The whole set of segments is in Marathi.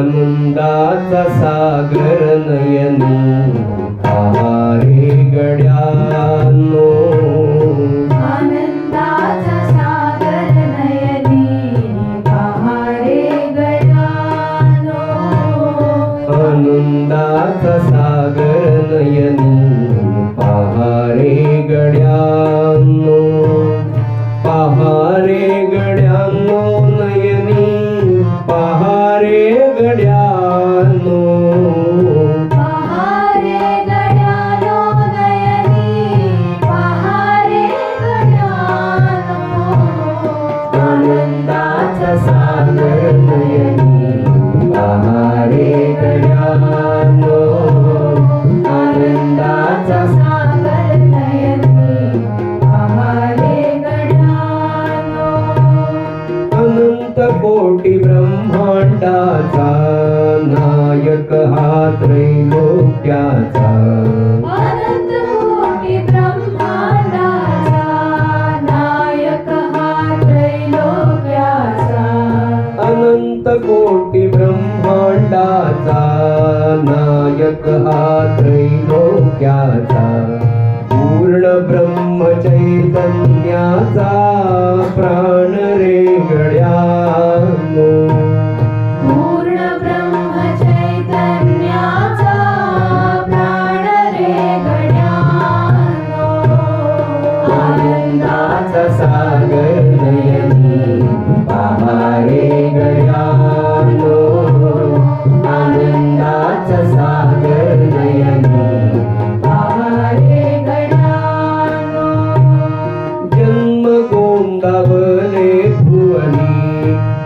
आनंदाचा सागर नयनी आहारे गड्या कोटी ब्रह्मांडाचा नायक हा त्रैलोक्याचा अनंत कोटी ब्रह्मांडाचा नायक हा त्रैलोक्याचा अनंत कोटी ब्रह्मांडाचा नायक हा त्रैलोक्याचा पूर्ण ब्रह्म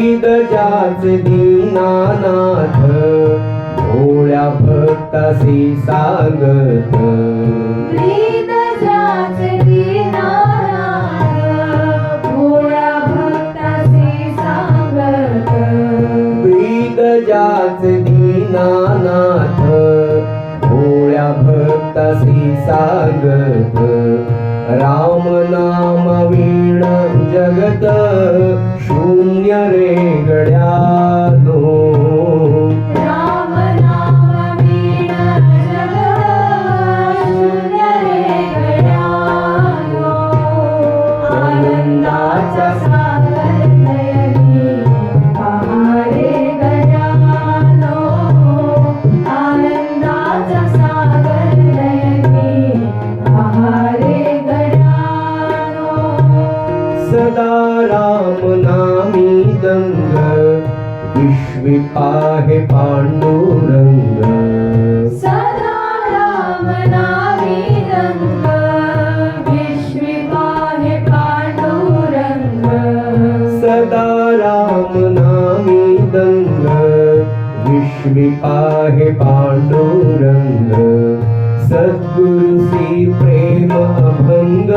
वेद जाचे दीनानाथ भोळ्या भक्तासी सांगत. दीनानाथ भोळ्या भक्तासी सांगत. दीनानाथ भोळ्या भक्तासी सांगत. राम नाम जगत शून्य रे गड्या. पाण्डुरङ्गीपाय पाण्डुरङ्गीपाय प्रेम प्रेमाभङ्ग